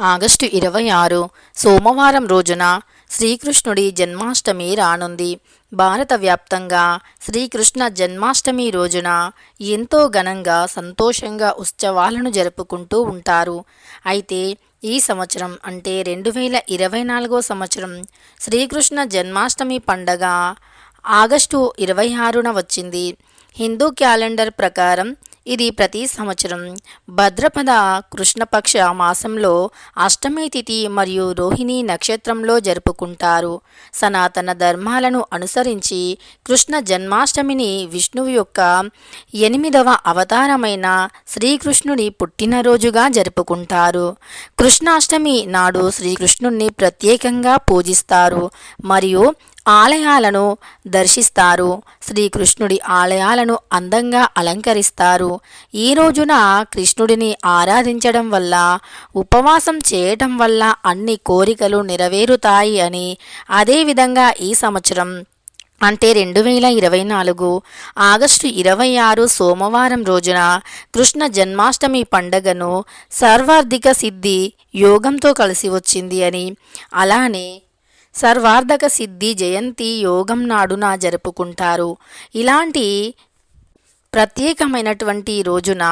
August ఇరవై ఆరు సోమవారం రోజున శ్రీకృష్ణుడి జన్మాష్టమి రానుంది. భారత వ్యాప్తంగా శ్రీకృష్ణ జన్మాష్టమి రోజున ఎంతో ఘనంగా సంతోషంగా ఉత్సవాలను జరుపుకుంటూ ఉంటారు. అయితే ఈ సంవత్సరం అంటే రెండు వేల ఇరవై నాలుగో సంవత్సరం శ్రీకృష్ణ జన్మాష్టమి పండగ ఆగస్టు ఇరవై ఆరున వచ్చింది. హిందూ క్యాలెండర్ ప్రకారం ఇది ప్రతి సంవత్సరం. భద్రపద కృష్ణపక్ష మాసంలో అష్టమి తిథి మరియు రోహిణి నక్షత్రంలో జరుపుకుంటారు. సనాతన ధర్మాలను అనుసరించి కృష్ణ జన్మాష్టమిని విష్ణువు యొక్క ఎనిమిదవ అవతారమైన శ్రీకృష్ణుడి పుట్టినరోజుగా జరుపుకుంటారు. కృష్ణాష్టమి నాడు శ్రీకృష్ణుణ్ణి ప్రత్యేకంగా పూజిస్తారు. మరియు ఆలయాలను దర్శిస్తారు. శ్రీకృష్ణుడి ఆలయాలను అందంగా అలంకరిస్తారు. ఈ రోజున కృష్ణుడిని ఆరాధించడం వల్ల ఉపవాసం చేయటం వల్ల అన్ని కోరికలు నెరవేరుతాయి అని అదేవిధంగా ఈ సంవత్సరం అంటే రెండు వేల ఇరవై నాలుగు ఆగస్టు ఇరవై ఆరు సోమవారం రోజున కృష్ణ జన్మాష్టమి పండగను సర్వార్థిక సిద్ధి యోగంతో కలిసి వచ్చింది అని అలానే సర్వార్థక సిద్ధి జయంతి యోగం నాడున జరుపుకుంటారు. ఇలాంటి ప్రత్యేకమైనటువంటి రోజున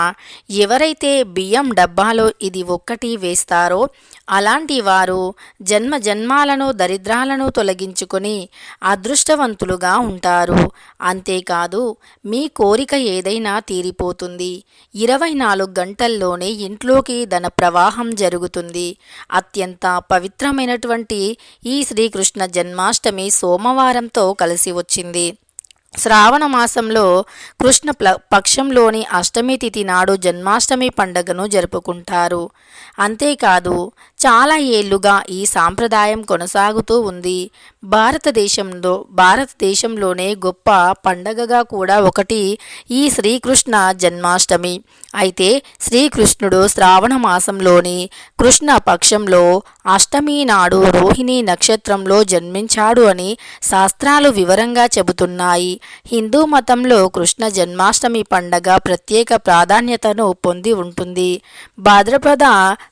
ఎవరైతే బియ్యం డబ్బాలో ఇది ఒక్కటి వేస్తారో అలాంటి వారు జన్మ జన్మాలను దరిద్రాలను తొలగించుకొని అదృష్టవంతులుగా ఉంటారు. అంతేకాదు మీ కోరిక ఏదైనా తీరిపోతుంది. ఇరవై నాలుగు గంటల్లోనే ఇంట్లోకి ధన ప్రవాహం జరుగుతుంది. అత్యంత పవిత్రమైనటువంటి ఈ శ్రీకృష్ణ జన్మాష్టమి సోమవారంతో కలిసి వచ్చింది. శ్రావణ మాసంలో కృష్ణ ప్ల పక్షంలోని అష్టమి తిథి నాడు జన్మాష్టమి పండుగను జరుపుకుంటారు. అంతేకాదు చాలా ఏళ్ళుగా ఈ సాంప్రదాయం కొనసాగుతూ ఉంది. భారతదేశంలో భారతదేశంలోనే గొప్ప పండగగా కూడా ఒకటి ఈ శ్రీకృష్ణ జన్మాష్టమి. అయితే శ్రీకృష్ణుడు శ్రావణ మాసంలోని కృష్ణ పక్షంలో అష్టమి నాడు రోహిణి నక్షత్రంలో జన్మించాడు అని శాస్త్రాలు వివరంగా చెబుతున్నాయి. హిందూ మతంలో కృష్ణ జన్మాష్టమి పండగ ప్రత్యేక ప్రాధాన్యతను పొంది ఉంటుంది. భాద్రపద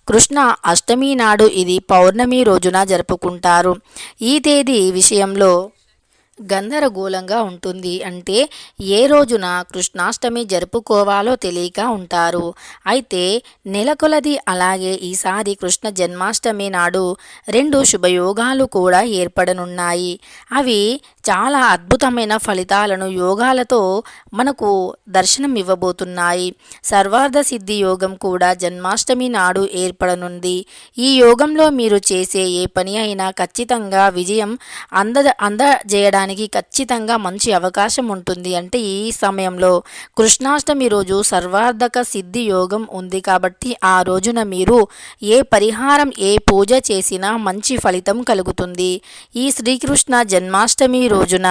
కృష్ణ అష్టమి నాడు ఇది పౌర్ణమి రోజున జరుపుకుంటారు. ఈ తేదీ విషయంలో గందరగోళంగా ఉంటుంది. అంటే ఏ రోజున కృష్ణాష్టమి జరుపుకోవాలో తెలియక ఉంటారు. అయితే నెలకొలది అలాగే ఈసారి కృష్ణ జన్మాష్టమి నాడు రెండు శుభయోగాలు కూడా ఏర్పడనున్నాయి. అవి చాలా అద్భుతమైన ఫలితాలను యోగాలతో మనకు దర్శనం ఇవ్వబోతున్నాయి. సర్వార్థ సిద్ధి యోగం కూడా జన్మాష్టమి నాడు ఏర్పడనుంది. ఈ యోగంలో మీరు చేసే ఏ పని అయినా ఖచ్చితంగా విజయం అంద అందజేయడానికి ఖచ్చితంగా మంచి అవకాశం ఉంటుంది అంటే ఈ సమయంలో కృష్ణాష్టమి రోజు సర్వార్థక సిద్ధి యోగం ఉంది కాబట్టి ఆ రోజున మీరు ఏ పరిహారం ఏ పూజ చేసినా మంచి ఫలితం కలుగుతుంది. ఈ శ్రీకృష్ణ జన్మాష్టమి రోజున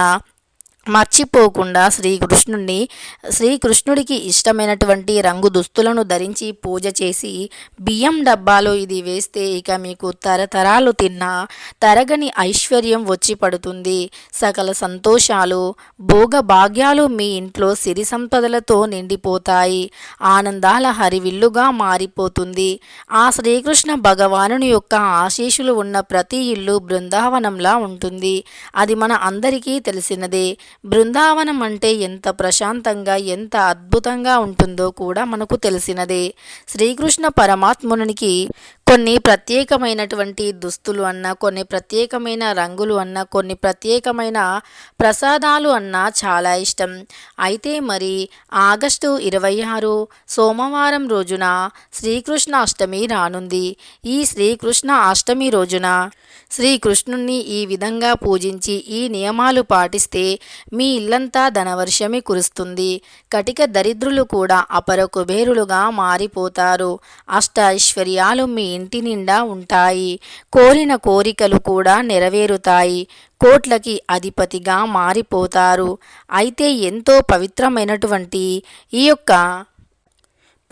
మర్చిపోకుండా శ్రీకృష్ణుడిని శ్రీకృష్ణుడికి ఇష్టమైనటువంటి రంగు దుస్తులను ధరించి పూజ చేసి బియ్యం డబ్బాలో ఇది వేస్తే ఇక మీకు తరతరాలు తిన్న తరగని ఐశ్వర్యం వచ్చి పడుతుంది. సకల సంతోషాలు భోగ భాగ్యాలు మీ ఇంట్లో సిరి సంపదలతో నిండిపోతాయి. ఆనందాల హరివిల్లుగా మారిపోతుంది. ఆ శ్రీకృష్ణ భగవానుని యొక్క ఆశీషులు ఉన్న ప్రతి ఇల్లు బృందావనంలా ఉంటుంది. అది మన అందరికీ తెలిసినదే. బృందావనం అంటే ఎంత ప్రశాంతంగా ఎంత అద్భుతంగా ఉంటుందో కూడా మనకు తెలిసినదే. శ్రీకృష్ణ పరమాత్మునికి కొన్ని ప్రత్యేకమైనటువంటి దుస్తులు అన్న కొన్ని ప్రత్యేకమైన రంగులు అన్న కొన్ని ప్రత్యేకమైన ప్రసాదాలు అన్న చాలా ఇష్టం. అయితే మరి ఆగస్టు ఇరవై ఆరు సోమవారం రోజున శ్రీకృష్ణ అష్టమి రానుంది. ఈ శ్రీకృష్ణ అష్టమి రోజున శ్రీకృష్ణుణ్ణి ఈ విధంగా పూజించి ఈ నియమాలు పాటిస్తే మీ ఇల్లంతా ధనవర్షమి కురుస్తుంది. కటిక దరిద్రులు కూడా అపర కుబేరులుగా మారిపోతారు. అష్ట ఐశ్వర్యాలు మీ ఇంటి నిండా ఉంటాయి. కోరిన కోరికలు కూడా నెరవేరుతాయి. కోట్లకి అధిపతిగా మారిపోతారు. అయితే ఎంతో పవిత్రమైనటువంటి ఈ యొక్క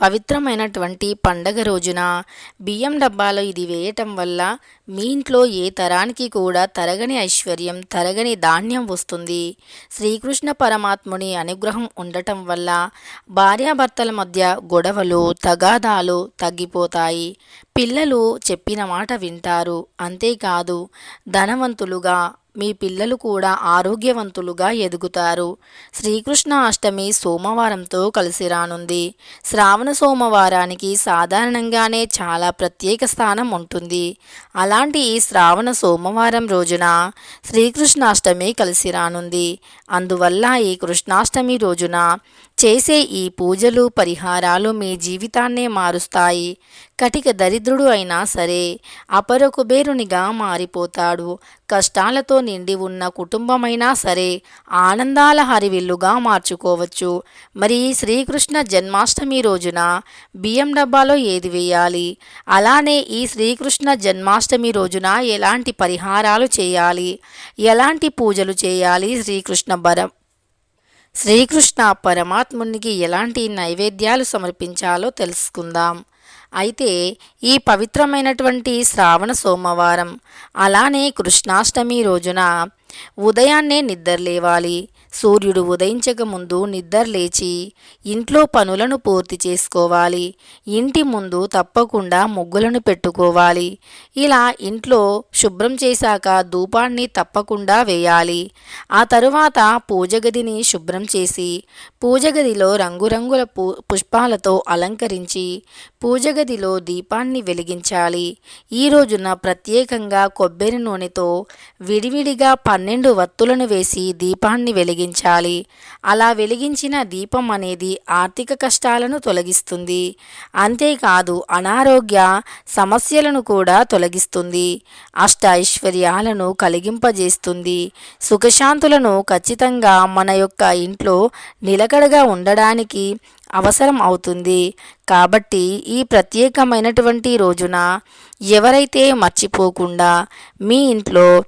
పవిత్రమైనటువంటి పండగ రోజున బియ్యం డబ్బాలో ఇది వేయటం వల్ల మీ ఇంట్లో ఏ తరానికి కూడా తరగని ఐశ్వర్యం తరగని ధాన్యం వస్తుంది. శ్రీకృష్ణ పరమాత్ముని అనుగ్రహం ఉండటం వల్ల భార్యాభర్తల మధ్య గొడవలు తగాదాలు తగ్గిపోతాయి. పిల్లలు చెప్పిన మాట వింటారు. అంతేకాదు ధనవంతులుగా మీ పిల్లలు కూడా ఆరోగ్యవంతులుగా ఎదుగుతారు. శ్రీకృష్ణ అష్టమి సోమవారంతో కలిసి రానుంది. శ్రావణ సోమవారానికి సాధారణంగానే చాలా ప్రత్యేక స్థానం ఉంటుంది. అలాంటి ఈ శ్రావణ సోమవారం రోజున శ్రీకృష్ణాష్టమి కలిసి రానుంది. అందువల్ల ఈ కృష్ణాష్టమి రోజున చేసే ఈ పూజలు పరిహారాలు మీ జీవితాన్నే మారుస్తాయి. కటిక దరిద్రుడు అయినా సరే అపర కుబేరునిగా మారిపోతాడు. కష్టాలతో నిండి ఉన్న కుటుంబమైనా సరే ఆనందాల హరివిల్లుగా మార్చుకోవచ్చు. మరి శ్రీకృష్ణ జన్మాష్టమి రోజున బియ్యం డబ్బాలో ఏది వేయాలి? అలానే ఈ శ్రీకృష్ణ జన్మాష్టమి రోజున ఎలాంటి పరిహారాలు చేయాలి? ఎలాంటి పూజలు చేయాలి? శ్రీకృష్ణ బరం శ్రీకృష్ణ పరమాత్మునికి ఎలాంటి నైవేద్యాలు సమర్పించాలో తెలుసుకుందాం. అయితే ఈ పవిత్రమైనటువంటి శ్రావణ సోమవారం అలానే కృష్ణాష్టమి రోజున ఉదయాన్నే నిద్రలేవాలి సూర్యుడు ఉదయించక ముందు నిద్రలేచి ఇంట్లో పనులను పూర్తి చేసుకోవాలి. ఇంటి ముందు తప్పకుండా ముగ్గులను పెట్టుకోవాలి. ఇలా ఇంట్లో శుభ్రం చేశాక ధూపాన్ని తప్పకుండా వేయాలి. ఆ తరువాత పూజ గదిని శుభ్రం చేసి పూజ గదిలో రంగురంగుల పు పుష్పాలతో అలంకరించి పూజగదిలో దీపాన్ని వెలిగించాలి. ఈ రోజున ప్రత్యేకంగా కొబ్బరి నూనెతో విడివిడిగా పన్నెండు వత్తులను వేసి దీపాన్ని వెలిగించాలి. అలా వెలిగించిన దీపం అనేది ఆర్థిక కష్టాలను తొలగిస్తుంది. అంతేకాదు అనారోగ్య సమస్యలను కూడా తొలగిస్తుంది. అష్ట ఐశ్వర్యాలను కలిగింపజేస్తుంది. సుఖశాంతులను ఖచ్చితంగా మన యొక్క ఇంట్లో నిలకడగా ఉండడానికి అవసరం అవుతుంది. కాబట్టి ఈ ప్రత్యేకమైనటువంటి రోజున ఎవరైతే మర్చిపోకుండా మీ ఇంట్లో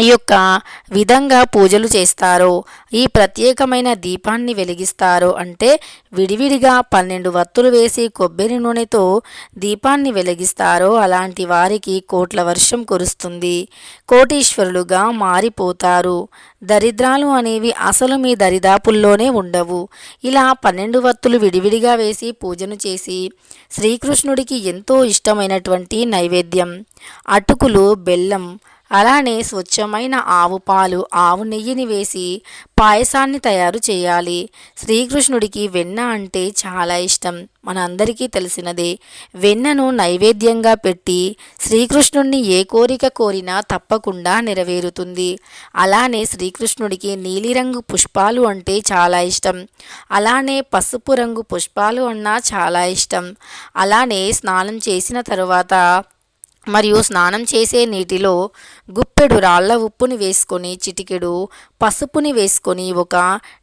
యొక్క విధంగా పూజలు చేస్తారో. ఈ ప్రత్యేకమైన దీపాన్ని వెలిగిస్తారో. అంటే విడివిడిగా పన్నెండు వత్తులు వేసి కొబ్బరి నూనెతో దీపాన్ని వెలిగిస్తారో. అలాంటి వారికి కోట్ల వర్షం కురుస్తుంది. కోటీశ్వరులుగా మారిపోతారు. దరిద్రాలు అనేవి అసలు మీ దరిదాపుల్లోనే ఉండవు. ఇలా పన్నెండు వత్తులు విడివిడిగా వేసి పూజను చేసి శ్రీకృష్ణుడికి ఎంతో ఇష్టమైనటువంటి నైవేద్యం. అటుకులు బెల్లం అలానే స్వచ్ఛమైన ఆవు పాలు ఆవు నెయ్యిని వేసి పాయసాన్ని తయారు చేయాలి. శ్రీకృష్ణుడికి వెన్న అంటే చాలా ఇష్టం. మనందరికీ తెలిసినదే. వెన్నను నైవేద్యంగా పెట్టి శ్రీకృష్ణుడిని ఏ కోరిక కోరినా తప్పకుండా నెరవేరుతుంది. అలానే శ్రీకృష్ణుడికి నీలిరంగు పుష్పాలు అంటే చాలా ఇష్టం. అలానే పసుపు రంగు పుష్పాలు అన్నా చాలా ఇష్టం. అలానే స్నానం చేసిన తరువాత మరియు స్నానం చేసే నీటిలో గుప్పెడు రాళ్ళ ఉప్పుని వేసుకొని చిటికెడు పసుపుని వేసుకొని ఒక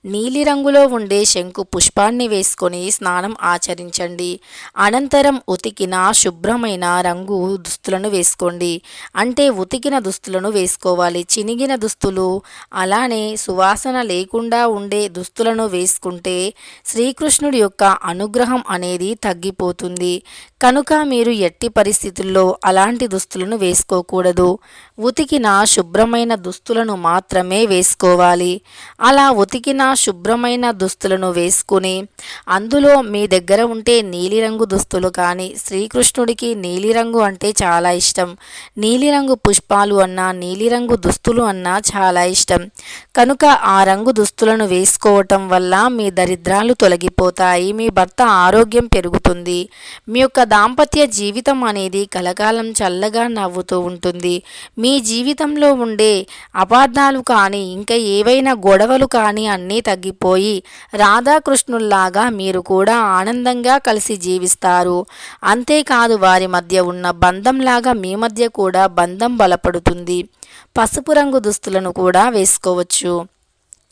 నీలిరంగులో ఉండే శంకు పుష్పాన్ని వేసుకొని స్నానం ఆచరించండి. అనంతరం ఉతికిన శుభ్రమైన రంగు దుస్తులను వేసుకోండి. అంటే ఉతికిన దుస్తులను వేసుకోవాలి. చినిగిన దుస్తులు అలానే సువాసన లేకుండా ఉండే దుస్తులను వేసుకుంటే శ్రీకృష్ణుడి యొక్క అనుగ్రహం అనేది తగ్గిపోతుంది. కనుక మీరు ఎట్టి పరిస్థితుల్లో అలాంటి దుస్తులను వేసుకోకూడదు. ఉతికిన శుభ్రమైన దుస్తులను మాత్రమే వేసుకోవాలి. అలా ఉతికిన శుభ్రమైన దుస్తులను వేసుకుని అందులో మీ దగ్గర ఉంటే నీలిరంగు దుస్తులు కానీ శ్రీకృష్ణుడికి నీలిరంగు అంటే చాలా ఇష్టం. నీలిరంగు పుష్పాలు అన్నా నీలిరంగు దుస్తులు అన్నా చాలా ఇష్టం. కనుక ఆ రంగు దుస్తులను వేసుకోవటం వల్ల మీ దరిద్రాలు తొలగిపోతాయి మీ భర్త ఆరోగ్యం పెరుగుతుంది. మీ యొక్క దాంపత్య జీవితం అనేది కలకాలం చల్లగా నవ్వుతూ ఉంటుంది. మీ జీవితంలో ఉండే అపార్థాలు కానీ ఇంకా ఏవైనా గొడవలు కానీ అన్నీ తగ్గిపోయి రాధాకృష్ణుల్లాగా మీరు కూడా ఆనందంగా కలిసి జీవిస్తారు. అంతేకాదు వారి మధ్య ఉన్న బంధంలాగా మీ మధ్య కూడా బంధం బలపడుతుంది. పసుపు రంగు దుస్తులను కూడా వేసుకోవచ్చు.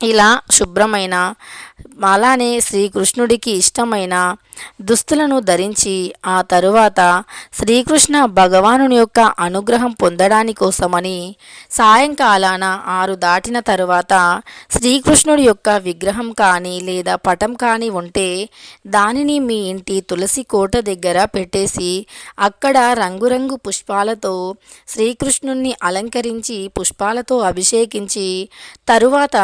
ఇలా శుభ్రమైన అలానే శ్రీకృష్ణుడికి ఇష్టమైన దుస్తులను ధరించి ఆ తరువాత శ్రీకృష్ణ భగవానుని యొక్క అనుగ్రహం పొందడాని కోసమని సాయంకాలాన ఆరు దాటిన తరువాత శ్రీకృష్ణుడి యొక్క విగ్రహం కానీ లేదా పటం కానీ ఉంటే దానిని మీ ఇంటి తులసి కోట దగ్గర పెట్టేసి అక్కడ రంగురంగు పుష్పాలతో శ్రీకృష్ణుణ్ణి అలంకరించి పుష్పాలతో అభిషేకించి తరువాత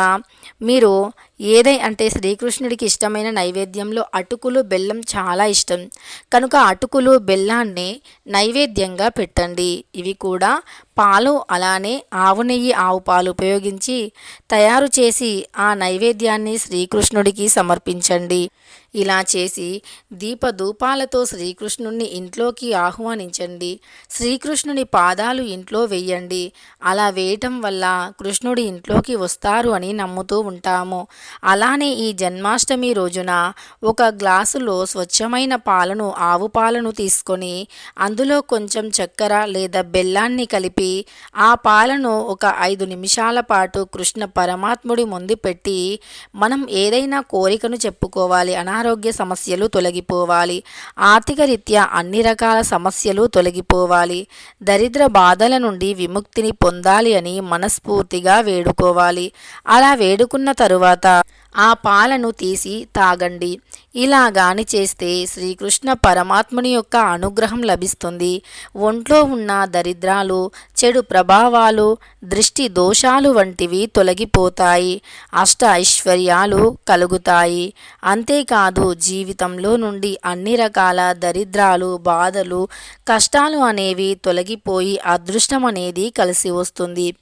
మీరు ఏదై అంటే శ్రీకృష్ణుడికి ఇష్టమైన నైవేద్యంలో అటుకులు బెల్లం చాలా ఇష్టం. కనుక అటుకులు బెల్లాన్ని నైవేద్యంగా పెట్టండి. ఇవి కూడా పాలు అలానే ఆవు నెయ్యి ఆవు పాలు ఉపయోగించి తయారు చేసి ఆ నైవేద్యాన్ని శ్రీకృష్ణుడికి సమర్పించండి. ఇలా చేసి దీపధూపాలతో శ్రీకృష్ణుణ్ణి ఇంట్లోకి ఆహ్వానించండి. శ్రీకృష్ణుని పాదాలు ఇంట్లో వేయండి. అలా వేయటం వల్ల కృష్ణుడి ఇంట్లోకి వస్తారు అని నమ్ముతూ ఉంటాము. అలానే ఈ జన్మాష్టమి రోజున ఒక గ్లాసులో స్వచ్ఛమైన పాలను ఆవు పాలను తీసుకొని అందులో కొంచెం చక్కెర లేదా బెల్లాన్ని కలిపి ఆ పాలను ఒక ఐదు నిమిషాల పాటు కృష్ణ పరమాత్ముడి ముందు పెట్టి మనం ఏదైనా కోరికను చెప్పుకోవాలి. అనా అనారోగ్య సమస్యలు తొలగిపోవాలి. ఆర్థిక రీత్యా అన్ని రకాల సమస్యలు తొలగిపోవాలి. దరిద్ర బాధల నుండి విముక్తిని పొందాలి అని మనస్ఫూర్తిగా వేడుకోవాలి. అలా వేడుకున్న తరువాత ఆ పాలను తీసి తాగండి. ఇలా గాని చేస్తే శ్రీకృష్ణ పరమాత్ముని యొక్క అనుగ్రహం లభిస్తుంది. ఒంట్లో ఉన్న దరిద్రాలు చెడు ప్రభావాలు దృష్టి దోషాలు వంటివి తొలగిపోతాయి. అష్ట ఐశ్వర్యాలు కలుగుతాయి. అంతేకాదు జీవితంలో నుండి అన్ని రకాల దరిద్రాలు బాధలు కష్టాలు అనేవి తొలగిపోయి అదృష్టం అనేది కలిసి వస్తుంది.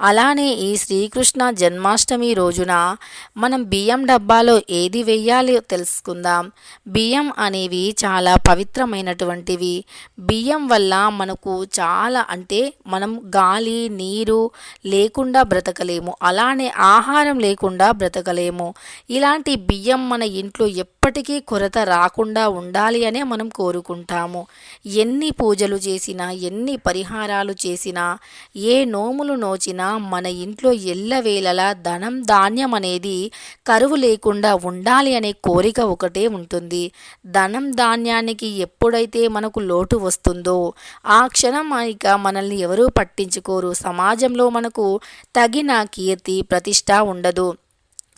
అలానే ఈ శ్రీకృష్ణ జన్మాష్టమి రోజున మనం బియ్యం డబ్బాలో ఏది వెయ్యాలో తెలుసుకుందాం. బియ్యం అనేవి చాలా పవిత్రమైనటువంటివి. బియ్యం వల్ల మనకు చాలా అంటే మనం గాలి నీరు లేకుండా బ్రతకలేము. అలానే ఆహారం లేకుండా బ్రతకలేము. ఇలాంటి బియ్యం మన ఇంట్లో ఎప్పటికీ కొరత రాకుండా ఉండాలి అనే మనం కోరుకుంటాము. ఎన్ని పూజలు చేసినా ఎన్ని పరిహారాలు చేసినా ఏ నోములు వచ్చినా మన ఇంట్లో ఎల్లవేళలా ధనం ధాన్యం అనేది కరువు లేకుండా ఉండాలి అనే కోరిక ఒకటే ఉంటుంది. ధనం ధాన్యానికి ఎప్పుడైతే మనకు లోటు వస్తుందో ఆ క్షణం ఇక మనల్ని ఎవరూ పట్టించుకోరు. సమాజంలో మనకు తగిన కీర్తి ప్రతిష్ట ఉండదు.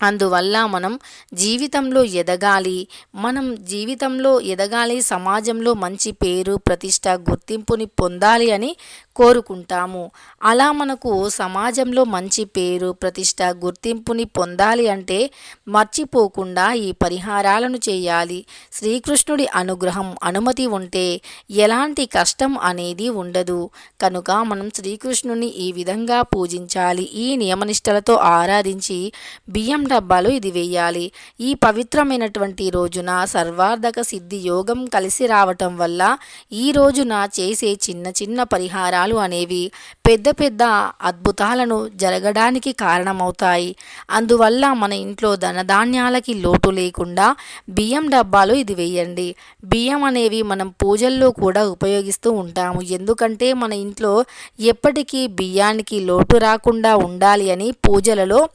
అందువల్ల మనం జీవితంలో ఎదగాలి. మనం జీవితంలో ఎదగాలి సమాజంలో మంచి పేరు ప్రతిష్ట గుర్తింపుని పొందాలి అని కోరుకుంటాము. అలా మనకు సమాజంలో మంచి పేరు ప్రతిష్ట గుర్తింపుని పొందాలి అంటే మర్చిపోకుండా ఈ పరిహారాలను చేయాలి. శ్రీకృష్ణుడి అనుగ్రహం అనుమతి ఉంటే ఎలాంటి కష్టం అనేది ఉండదు. కనుక మనం శ్రీకృష్ణుని ఈ విధంగా పూజించాలి. ఈ నియమనిష్టలతో ఆరాధించి బియ్యం డబ్బాలు ఇది వేయాలి. ఈ పవిత్రమైనటువంటి రోజున సర్వార్థక సిద్ధి యోగం కలిసి రావటం వల్ల ఈ రోజున చేసే చిన్న చిన్న పరిహారాలు అనేవి పెద్ద పెద్ద అద్భుతాలను జరగడానికి కారణమవుతాయి. అందువల్ల మన ఇంట్లో ధనధాన్యాలకి లోటు లేకుండా బియ్యం డబ్బాలు ఇది వేయండి. బియ్యం అనేవి మనం పూజల్లో కూడా ఉపయోగిస్తూ ఉంటాము. ఎందుకంటే మన ఇంట్లో ఎప్పటికీ బియ్యానికి లోటు రాకుండా ఉండాలి అని పూజలలో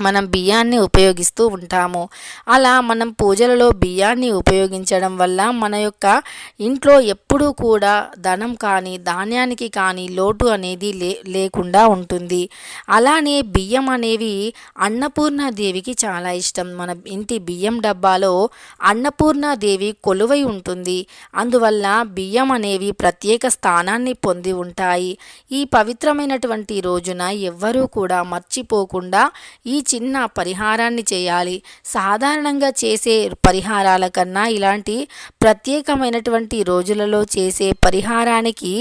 మనం బియ్యాన్ని ఉపయోగిస్తూ ఉంటాము. అలా మనం పూజలలో బియ్యాన్ని ఉపయోగించడం వల్ల మన యొక్క ఇంట్లో ఎప్పుడూ కూడా ధనం కానీ ధాన్యానికి కానీ లోటు అనేది లే లేకుండా ఉంటుంది. అలానే బియ్యం అనేవి అన్నపూర్ణాదేవికి చాలా ఇష్టం. మన ఇంటి బియ్యం డబ్బాలో అన్నపూర్ణాదేవి కొలువై ఉంటుంది. అందువల్ల బియ్యం అనేవి ప్రత్యేక స్థానాన్ని పొంది ఉంటాయి. ఈ పవిత్రమైనటువంటి రోజున ఎవ్వరూ కూడా మర్చిపోకుండా ఈ చిన్న పరిహారాన్ని చేయాలి. సాధారణంగా చేసే పరిహారాల కన్నా ఇలాంటి ప్రత్యేకమైనటువంటి రోజులలో చేసే పరిహారానికి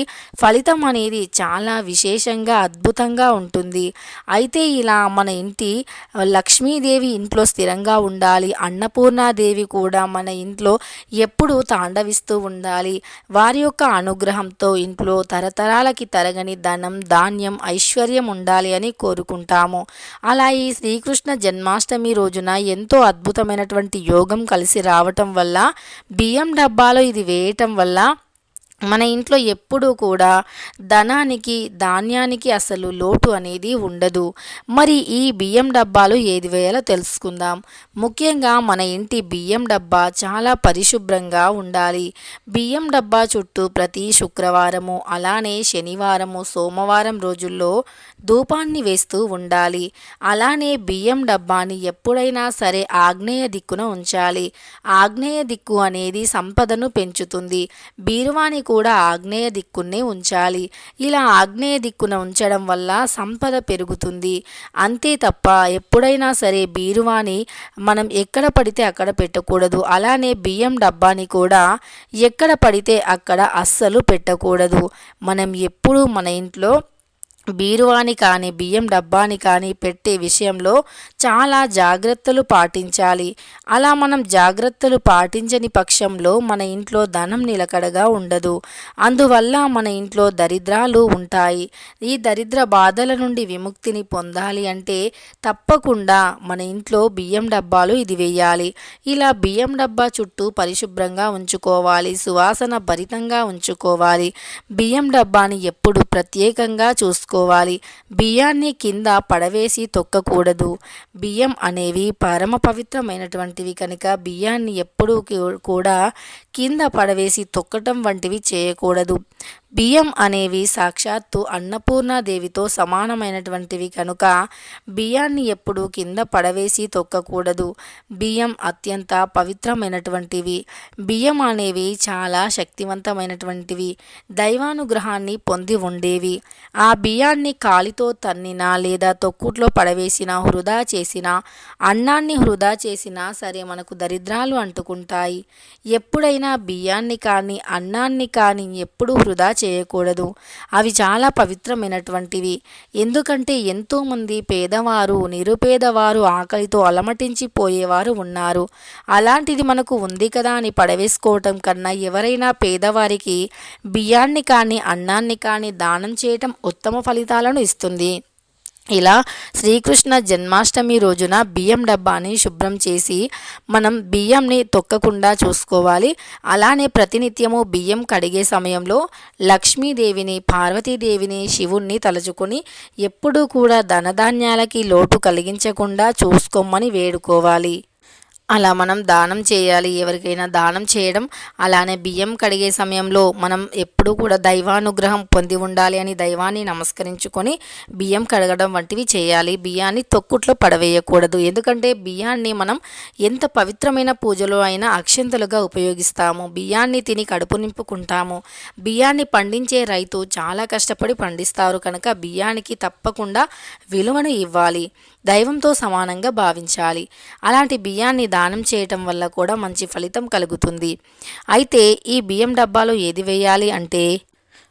ఫలితం అనేది చాలా విశేషంగా అద్భుతంగా ఉంటుంది. అయితే ఇలా మన ఇంటి లక్ష్మీదేవి ఇంట్లో స్థిరంగా ఉండాలి. అన్నపూర్ణాదేవి కూడా మన ఇంట్లో ఎప్పుడూ తాండవిస్తూ ఉండాలి. వారి యొక్క అనుగ్రహంతో ఇంట్లో తరతరాలకి తరగని ధనం ధాన్యం ఐశ్వర్యం ఉండాలి అని కోరుకుంటాము. అలా ఈ శ్రీకృష్ణ జన్మాష్టమి రోజున ఎంతో అద్భుతమైనటువంటి యోగం కలిసి రావటం వల్ల బియ్యం డబ్బాలో ఇది వేయటం వల్ల మన ఇంట్లో ఎప్పుడూ కూడా ధనానికి ధాన్యానికి అసలు లోటు అనేది ఉండదు. మరి ఈ బియ్యం డబ్బాలు ఏది వేయాలో తెలుసుకుందాం. ముఖ్యంగా మన ఇంటి బియ్యం డబ్బా చాలా పరిశుభ్రంగా ఉండాలి. బియ్యం డబ్బా చుట్టూ ప్రతి శుక్రవారము అలానే శనివారము సోమవారం రోజుల్లో ధూపాన్ని వేస్తూ ఉండాలి. అలానే బియ్యం డబ్బాని ఎప్పుడైనా సరే ఆగ్నేయ దిక్కున ఉంచాలి. ఆగ్నేయ దిక్కు అనేది సంపదను పెంచుతుంది. బీరువాని కూడా ఆగ్నేయ దిక్కునే ఉంచాలి. ఇలా ఆగ్నేయ దిక్కున ఉంచడం వల్ల సంపద పెరుగుతుంది. అంతే తప్ప ఎప్పుడైనా సరే బీరువాని మనం ఎక్కడ పడితే అక్కడ పెట్టకూడదు. అలానే బియ్యం డబ్బాని కూడా ఎక్కడ పడితే అక్కడ అస్సలు పెట్టకూడదు. మనం ఎప్పుడూ మన ఇంట్లో బీరువాని కానీ బియ్యం డబ్బాని కానీ పెట్టే విషయంలో చాలా జాగ్రత్తలు పాటించాలి. అలా మనం జాగ్రత్తలు పాటించని పక్షంలో మన ఇంట్లో ధనం నిలకడగా ఉండదు. అందువల్ల మన ఇంట్లో దరిద్రాలు ఉంటాయి. ఈ దరిద్ర బాధల నుండి విముక్తిని పొందాలి అంటే తప్పకుండా మన ఇంట్లో బియ్యం డబ్బాలు ఇది వేయాలి. ఇలా బియ్యం డబ్బా చుట్టూ పరిశుభ్రంగా ఉంచుకోవాలి. సువాసన భరితంగా ఉంచుకోవాలి. బియ్యం డబ్బాని ఎప్పుడు ప్రత్యేకంగా చూసుకోవాలి. చేసుకోవాలి బియ్యాన్ని కింద పడవేసి తొక్కకూడదు. బియ్యం అనేవి పరమ పవిత్రమైనటువంటివి కనుక బియ్యాన్ని ఎప్పుడూ కూడా కింద పడవేసి తొక్కటం వంటివి చేయకూడదు. బియ్యం అనేవి సాక్షాత్తు అన్నపూర్ణాదేవితో సమానమైనటువంటివి కనుక బియ్యాన్ని ఎప్పుడు కింద పడవేసి తొక్కకూడదు. బియ్యం అత్యంత పవిత్రమైనటువంటివి. బియ్యం అనేవి చాలా శక్తివంతమైనటువంటివి. దైవానుగ్రహాన్ని పొంది ఉండేవి. ఆ బియ్యాన్ని కాలితో తన్నినా లేదా తొక్కుట్లో పడవేసిన హృదా చేసినా అన్నాన్ని హృదా చేసినా సరే మనకు దరిద్రాలు అంటుకుంటాయి. ఎప్పుడైనా బియ్యాన్ని కానీ అన్నాన్ని కానీ ఎప్పుడూ వృధా చేయకూడదు. అవి చాలా పవిత్రమైనటువంటివి. ఎందుకంటే ఎంతోమంది పేదవారు నిరుపేదవారు ఆకలితో అలమటించిపోయేవారు ఉన్నారు. అలాంటిది మనకు ఉంది కదా అని పడవేసుకోవటం కన్నా ఎవరైనా పేదవారికి బియ్యాన్ని కానీ అన్నాన్ని కానీ దానం చేయటం ఉత్తమ ఫలితాలను ఇస్తుంది. ఇలా శ్రీకృష్ణ జన్మాష్టమి రోజున బియ్యం డబ్బాని శుభ్రం చేసి మనం బియ్యంని తొక్కకుండా చూసుకోవాలి. అలానే ప్రతినిత్యము బియ్యం కడిగే సమయంలో లక్ష్మీదేవిని పార్వతీదేవిని శివుణ్ణి తలుచుకొని ఎప్పుడూ కూడా ధనధాన్యాలకి లోటు కలిగించకుండా చూసుకోమని వేడుకోవాలి. అలా మనం దానం చేయాలి. ఎవరికైనా దానం చేయడం అలానే బియ్యం కడిగే సమయంలో మనం ఎప్పుడూ కూడా దైవానుగ్రహం పొంది ఉండాలి అని దైవాన్ని నమస్కరించుకొని బియ్యం కడగడం వంటివి చేయాలి. బియ్యాన్ని తొక్కుట్లో పడవేయకూడదు. ఎందుకంటే బియ్యాన్ని మనం ఎంత పవిత్రమైన పూజలో అయినా అక్షంతలుగా ఉపయోగిస్తాము. బియ్యాన్ని తిని కడుపు నింపుకుంటాము. బియ్యాన్ని పండించే రైతు చాలా కష్టపడి పండిస్తారు. కనుక బియ్యానికి తప్పకుండా విలువను ఇవ్వాలి. దైవంతో సమానంగా భావించాలి. అలాంటి బియ్యాన్ని దానం చేయటం వల్ల కూడా మంచి ఫలితం కలుగుతుంది. అయితే ఈ బియ్యం డబ్బాలో ఏది వేయాలి అంటే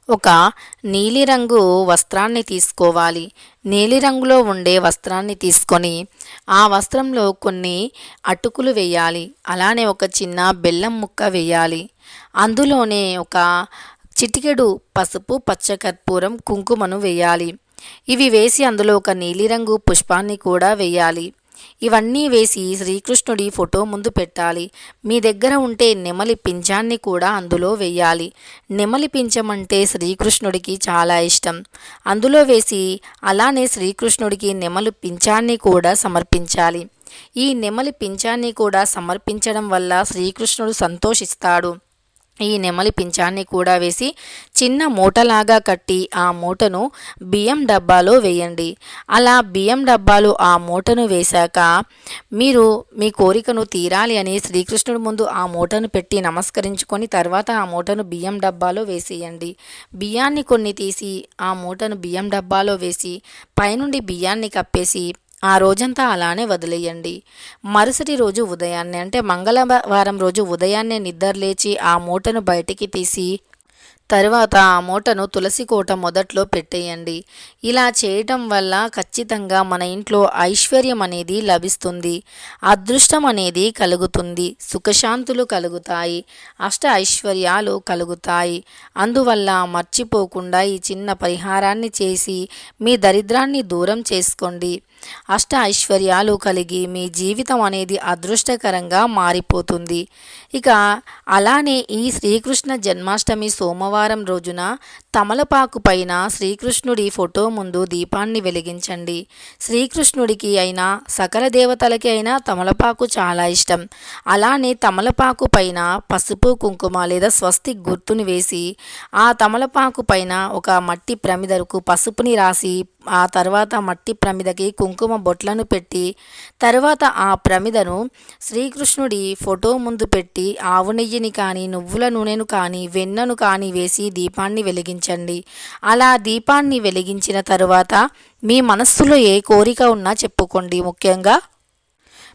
ఒక నీలిరంగు వస్త్రాన్ని తీసుకోవాలి. నీలిరంగులో ఉండే వస్త్రాన్ని తీసుకొని ఆ వస్త్రంలో కొన్ని అటుకులు వేయాలి. అలానే ఒక చిన్న బెల్లం ముక్క వేయాలి. అందులోనే ఒక చిటికెడు పసుపు పచ్చకర్పూరం కుంకుమను వేయాలి. ఇవి వేసి అందులో ఒక నీలిరంగు పుష్పాన్ని కూడా వేయాలి. ఇవన్నీ వేసి శ్రీకృష్ణుడి ఫోటో ముందు పెట్టాలి. మీ దగ్గర ఉంటే నెమలి పింఛాన్ని కూడా అందులో వేయాలి. నెమలి పింఛమంటే శ్రీకృష్ణుడికి చాలా ఇష్టం. అందులో వేసి అలానే శ్రీకృష్ణుడికి నెమలి పింఛాన్ని కూడా సమర్పించాలి. ఈ నెమలి పింఛాన్ని కూడా సమర్పించడం వల్ల శ్రీకృష్ణుడు సంతోషిస్తాడు. ఈ నెమలి పింఛాన్ని కూడా వేసి చిన్న మూటలాగా కట్టి ఆ మూటను బియ్యం డబ్బాలో వేయండి. అలా బియ్యం డబ్బాలు ఆ మూటను వేశాక మీరు మీ కోరికను తీరాలి అని శ్రీకృష్ణుడి ముందు ఆ మూటను పెట్టి నమస్కరించుకొని తర్వాత ఆ మూటను బియ్యం డబ్బాలో వేసేయండి. బియ్యాన్ని కొన్ని తీసి ఆ మూటను బియ్యం డబ్బాలో వేసి పైనుండి బియ్యాన్ని కప్పేసి ఆ రోజంతా అలానే వదిలేయండి. మరుసటి రోజు ఉదయాన్నే అంటే మంగళవారం రోజు ఉదయాన్నే నిద్రలేచి ఆ మూటను బయటికి తీసి తరువాత ఆ మూటను తులసి కోట మొదట్లో పెట్టేయండి. ఇలా చేయటం వల్ల ఖచ్చితంగా మన ఇంట్లో ఐశ్వర్యం అనేది లభిస్తుంది. అదృష్టం అనేది కలుగుతుంది. సుఖశాంతులు కలుగుతాయి. అష్ట ఐశ్వర్యాలు కలుగుతాయి. అందువల్ల మర్చిపోకుండా ఈ చిన్న పరిహారాన్ని చేసి మీ దరిద్రాన్ని దూరం చేసుకోండి. అష్ట ఐశ్వర్యాలు కలిగి మీ జీవితం అనేది అదృష్టకరంగా మారిపోతుంది. ఇక అలానే ఈ శ్రీకృష్ణ జన్మాష్టమి సోమవారం రోజున తమలపాకు పైన శ్రీకృష్ణుడి ఫోటో ముందు దీపాన్ని వెలిగించండి. శ్రీకృష్ణుడికి అయినా సకల దేవతలకి అయినా తమలపాకు చాలా ఇష్టం. అలానే తమలపాకు పైన పసుపు కుంకుమ లేదా స్వస్తి గుర్తుని వేసి ఆ తమలపాకు పైన ఒక మట్టి ప్రమిదకు పసుపుని రాసి ఆ తర్వాత మట్టి ప్రమిదకి కుంకుమ కుంకుమ బొట్లను పెట్టి తరువాత ఆ ప్రమిదను శ్రీకృష్ణుడి ఫోటో ముందు పెట్టి ఆవు నెయ్యిని కానీ నువ్వుల నూనెను కానీ వెన్నను కానీ వేసి దీపాన్ని వెలిగించండి. అలా దీపాన్ని వెలిగించిన తరువాత మీ మనస్సులో ఏ కోరిక ఉన్నా చెప్పుకోండి ముఖ్యంగా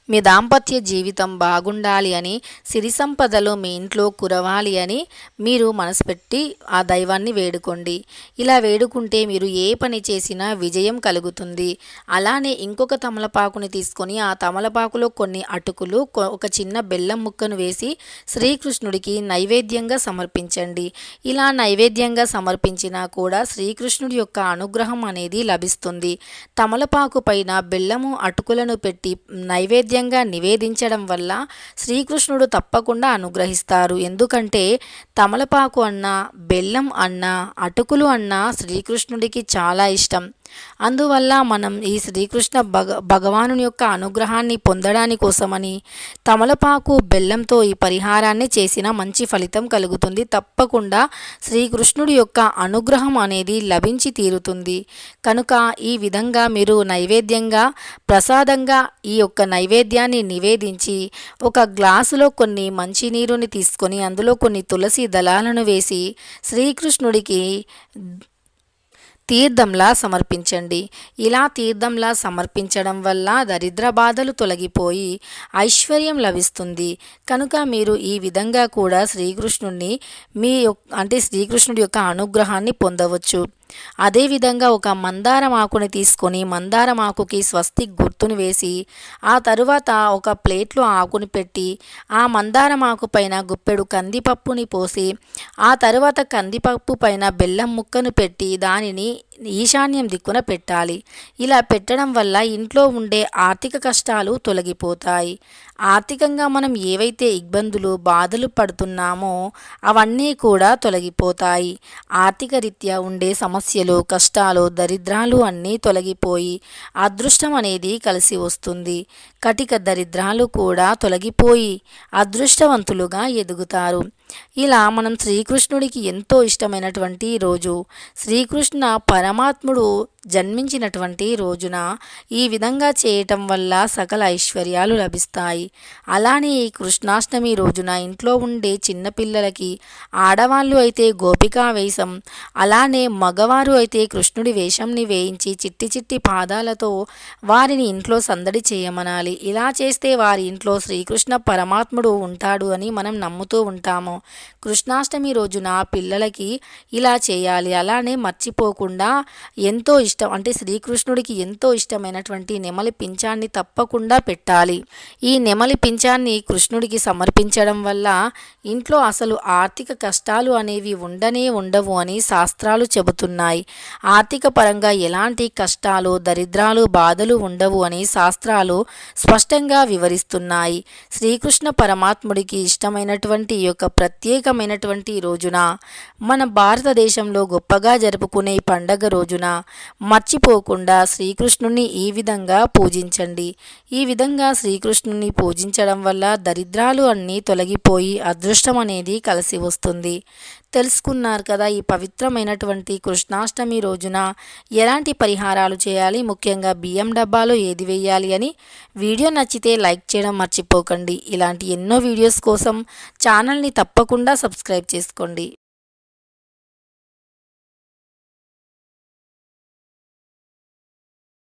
మీ దాంపత్య జీవితం బాగుండాలి అని సిరి సంపదలు మీ ఇంట్లో కురవాలి అని మీరు మనసు పెట్టి ఆ దైవాన్ని వేడుకోండి. ఇలా వేడుకుంటే మీరు ఏ పని చేసినా విజయం కలుగుతుంది. అలానే ఇంకొక తమలపాకుని తీసుకొని ఆ తమలపాకులో కొన్ని అటుకులు ఒక చిన్న బెల్లం ముక్కను వేసి శ్రీకృష్ణుడికి నైవేద్యంగా సమర్పించండి. ఇలా నైవేద్యంగా సమర్పించినా కూడా శ్రీకృష్ణుడి యొక్క అనుగ్రహం అనేది లభిస్తుంది. తమలపాకు పైన బెల్లము అటుకులను పెట్టి నైవేద్యం నైవేద్యంగా నివేదించడం వల్ల శ్రీకృష్ణుడు తప్పకుండా అనుగ్రహిస్తారు. ఎందుకంటే తమలపాకు అన్న బెల్లం అన్న అటుకులు అన్న శ్రీకృష్ణుడికి చాలా ఇష్టం. అందువల్ల మనం ఈ శ్రీకృష్ణ భగ భగవాను యొక్క అనుగ్రహాన్ని పొందడాని కోసమని తమలపాకు బెల్లంతో ఈ పరిహారాన్ని చేసిన మంచి ఫలితం కలుగుతుంది. తప్పకుండా శ్రీకృష్ణుడి యొక్క అనుగ్రహం అనేది లభించి తీరుతుంది. కనుక ఈ విధంగా మీరు నైవేద్యంగా ప్రసాదంగా ఈ యొక్క నైవేద్యాన్ని నివేదించి ఒక గ్లాసులో కొన్ని మంచినీరుని తీసుకొని అందులో కొన్ని తులసి దళాలను వేసి శ్రీకృష్ణుడికి తీర్థంలా సమర్పించండి. ఇలా తీర్థంలా సమర్పించడం వల్ల దరిద్ర బాధలు తొలగిపోయి ఐశ్వర్యం లభిస్తుంది. కనుక మీరు ఈ విధంగా కూడా శ్రీకృష్ణుడిని మీ అంటే శ్రీకృష్ణుడి యొక్క అనుగ్రహాన్ని పొందవచ్చు. అదేవిధంగా ఒక మందారం ఆకుని తీసుకొని మందారం ఆకుకి స్వస్తి గుర్తుని వేసి ఆ తరువాత ఒక ప్లేట్లో ఆకుని పెట్టి ఆ మందారం ఆకు పైన గుప్పెడు కందిపప్పుని పోసి ఆ తరువాత కందిపప్పు పైన బెల్లం ముక్కను పెట్టి దానిని ఈశాన్యం దిక్కున పెట్టాలి. ఇలా పెట్టడం వల్ల ఇంట్లో ఉండే ఆర్థిక కష్టాలు తొలగిపోతాయి. ఆర్థికంగా మనం ఏవైతే ఇబ్బందులు బాధలు పడుతున్నామో అవన్నీ కూడా తొలగిపోతాయి. ఆర్థిక రీత్యా ఉండే సమస్యలు కష్టాలు దరిద్రాలు అన్నీ తొలగిపోయి అదృష్టం అనేది కలిసి వస్తుంది. కటిక దరిద్రాలు కూడా తొలగిపోయి అదృష్టవంతులుగా ఎదుగుతారు. ఇలా మనం శ్రీకృష్ణుడికి ఎంతో ఇష్టమైనటువంటి రోజు. శ్రీకృష్ణ పరమాత్ముడు జన్మించినటువంటి రోజున ఈ విధంగా చేయటం వల్ల సకల ఐశ్వర్యాలు లభిస్తాయి. అలానే ఈ కృష్ణాష్టమి రోజున ఇంట్లో ఉండే చిన్నపిల్లలకి ఆడవాళ్ళు అయితే గోపికా వేషం అలానే మగవారు అయితే కృష్ణుడి వేషంని వేయించి చిట్టి చిట్టి పాదాలతో వారిని ఇంట్లో సందడి చేయమనాలి. ఇలా చేస్తే వారి ఇంట్లో శ్రీకృష్ణ పరమాత్ముడు ఉంటాడు అని మనం నమ్ముతూ ఉంటాము. కృష్ణాష్టమి రోజున పిల్లలకి ఇలా చేయాలి. అలానే మర్చిపోకుండా ఎంతో ఇష్టం. అంటే శ్రీకృష్ణుడికి ఎంతో ఇష్టమైనటువంటి నెమలి పింఛాన్ని తప్పకుండా పెట్టాలి. ఈ నెమలి పింఛాన్ని కృష్ణుడికి సమర్పించడం వల్ల ఇంట్లో అసలు ఆర్థిక కష్టాలు అనేవి ఉండనే ఉండవు అని శాస్త్రాలు చెబుతున్నాయి. ఆర్థిక పరంగా ఎలాంటి కష్టాలు దరిద్రాలు బాధలు ఉండవు అని శాస్త్రాలు స్పష్టంగా వివరిస్తున్నాయి. శ్రీకృష్ణ పరమాత్ముడికి ఇష్టమైనటువంటి యొక్క ప్రత్యేకమైనటువంటి రోజున మన భారతదేశంలో గొప్పగా జరుపుకునే పండగ రోజున మర్చిపోకుండా శ్రీకృష్ణుని ఈ విధంగా పూజించండి. ఈ విధంగా శ్రీకృష్ణుని పూజించడం వల్ల దరిద్రాలు అన్నీ తొలగిపోయి అదృష్టం అనేది కలిసి వస్తుంది. తెలుసుకున్నారు కదా ఈ పవిత్రమైనటువంటి కృష్ణాష్టమి రోజున ఎలాంటి పరిహారాలు చేయాలి? ముఖ్యంగా బియ్యం డబ్బాలో ఏది వేయాలి అని? వీడియో నచ్చితే లైక్ చేయడం మర్చిపోకండి. ఇలాంటి ఎన్నో వీడియోస్ కోసం ఛానల్ని తప్పకుండా సబ్స్క్రైబ్ చేసుకోండి.